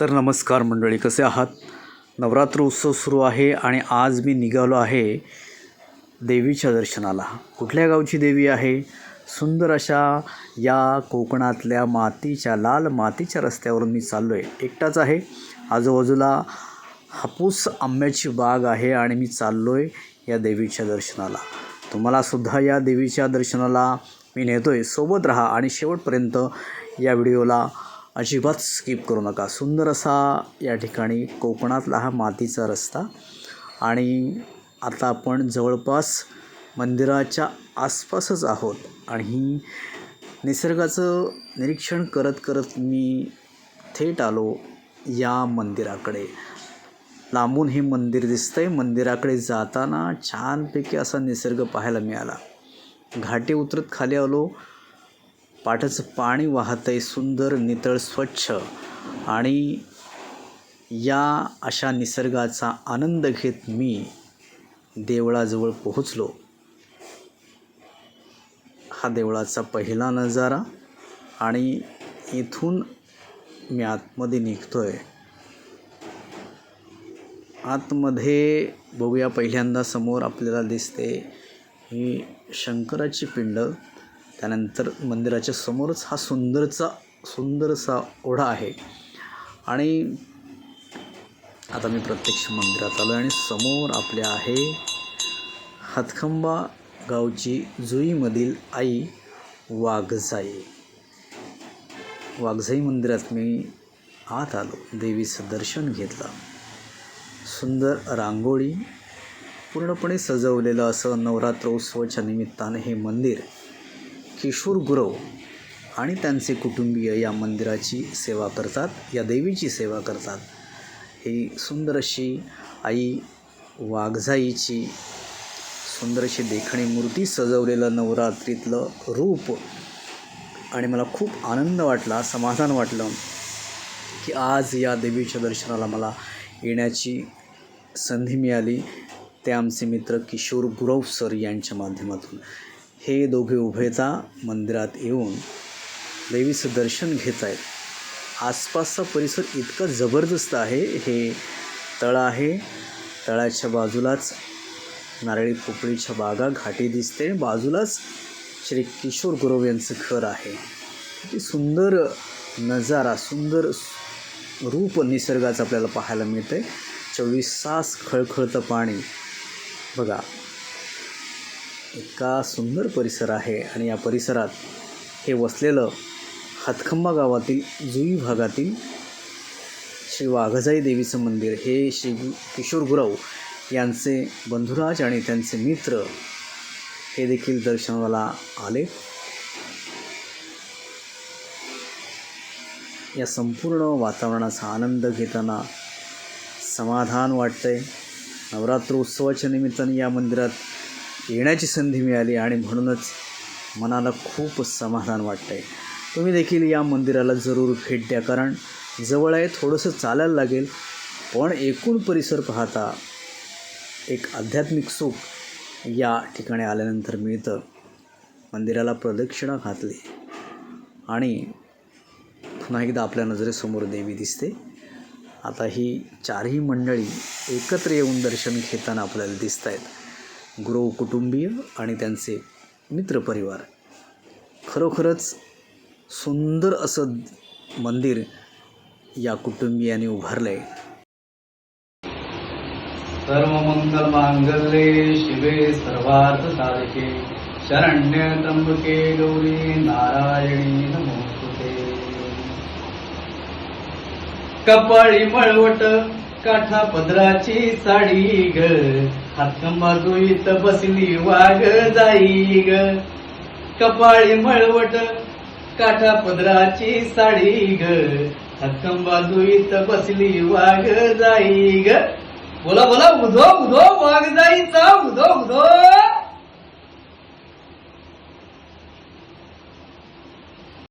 तर नमस्कार मंडळी कसे आहात? नवरात्र उत्सव सुरू आहे आणि आज मी निघालो आहे देवीच्या दर्शनाला. कुठल्या गावची देवी आहे? सुंदर अशा या कोकणातल्या मातीच्या लाल मातीच्या रस्त्यावरून मी चाललो आहे एकटाच आहे. आजूबाजूला हापूस आंब्याची बाग आहे आणि मी चाललो आहे या देवीच्या दर्शनाला. तुम्हालासुद्धा या देवीच्या दर्शनाला मी नेतो आहे सोबत राहा आणि शेवटपर्यंत या व्हिडिओला अजिबात स्किप करू नका. सुंदर असा या ठिकाणी कोकणातला हा मातीचा रस्ता. आणि आता आपण जवळपास मंदिराच्या आसपासच आहोत. आणि निसर्गाचं निरीक्षण करत करत मी थेट आलो या मंदिराकडे. लांबून हे मंदिर दिसतंय. मंदिराकडे जाताना छानपैकी असा निसर्ग पाहायला मिळाला. घाटे उतरत खाली आलो. पाठचं पाणी वाहत आहे सुंदर नितळ स्वच्छ. आणि या अशा निसर्गाचा आनंद घेत मी देवळाजवळ पोहोचलो. हा देवळाचा पहिला नजारा आणि इथून मी आतमध्ये निघतो आहे आतमध्ये बघूया पहिल्यांदा समोर आपल्याला दिसते ही शंकराची पिंड. त्यानंतर मंदिराच्या समोरच हा सुंदरचा सुंदरसा ओढा आहे. आणि आता मी प्रत्यक्ष मंदिरात आलो आणि समोर आपल्या आहे हातखंबा गावची जुईमधील आई वाघजाई वाघजाई मंदिरात मी आत आलो. देवीचं दर्शन घेतलं. सुंदर रांगोळी पूर्णपणे सजवलेलं असं नवरात्र उत्सवाच्या निमित्ताने हे मंदिर किशोर गुरव आणि त्यांचे कुटुंबीय या मंदिराची सेवा करतात या देवीची सेवा करतात. ही सुंदर अशी आई वाघजाईची सुंदर अशी देखणी मूर्ती सजवलेलं नवरात्रीतलं रूप आणि मला खूप आनंद वाटला समाधान वाटलं की आज या देवीच्या दर्शनाला मला येण्याची संधी मिळाली. ते आमचे मित्र किशोर गुरव सर यांच्या माध्यमातून. हे दोघे उभयता मंदिरात येऊन देवीचं दर्शन घेत आहेत आसपासचा परिसर इतका जबरदस्त आहे हे तळ आहे. तळाच्या बाजूलाच नारळी पोपळीच्या बागा घाटी दिसते. बाजूलाच श्री किशोर गुरव यांचं घर आहे. किती सुंदर नजारा सुंदर रूप निसर्गाचं आपल्याला पाहायला मिळतं आहे चोवीस तास खळखळतं पाणी. बघा इतका सुंदर परिसर आहे आणि या परिसरात हे वसलेलं हातखंबा गावातील जुई भागातील श्री वाघजाई देवीचं मंदिर हे श्री किशोर गुरव यांचे बंधुराज आणि त्यांचे मित्र हे देखील दर्शनाला आले. या संपूर्ण वातावरणाचा आनंद घेताना समाधान वाटतंय. नवरात्र उत्सवाच्या निमित्ताने या मंदिरात येण्याची संधी मिळाली आणि म्हणूनच मनाला खूप समाधान वाटतंय. तुम्ही देखील या मंदिराला जरूर भेट द्या कारण जवळ आहे थोडंसं चालायला लागेल. पण एकूण परिसर पाहता एक आध्यात्मिक सुख या ठिकाणी आल्यानंतर मिळतं. मंदिराला प्रदक्षिणा घातली आणि पुन्हा एकदा आपल्या नजरेसमोर देवी दिसते. आता ही चारही मंडळी एकत्र येऊन दर्शन घेताना आपल्याला दिसत आहेत गुरु कुटुंबीय आणि त्यांचे मित्रपरिवार. खरोखरच सुंदर असं मंदिर या कुटुंबियांनी उभारलं आहे सर्वमंगल मांगल्ये शिवे सर्वार्थ साधके शरण्य त्र्यंबके गौरी नारायणी नमोस्तुते. कपाळी मळवट काठा पदराची साडी ग. हातकंबा दुईत बसली वाग जाई ग. कपाळी मळवट काठा पदराची साडी ग. हातकंबा दुईत बसली वाग जाई ग. बोला बोला उधो उधो वाघ जाईचा उधो उधो.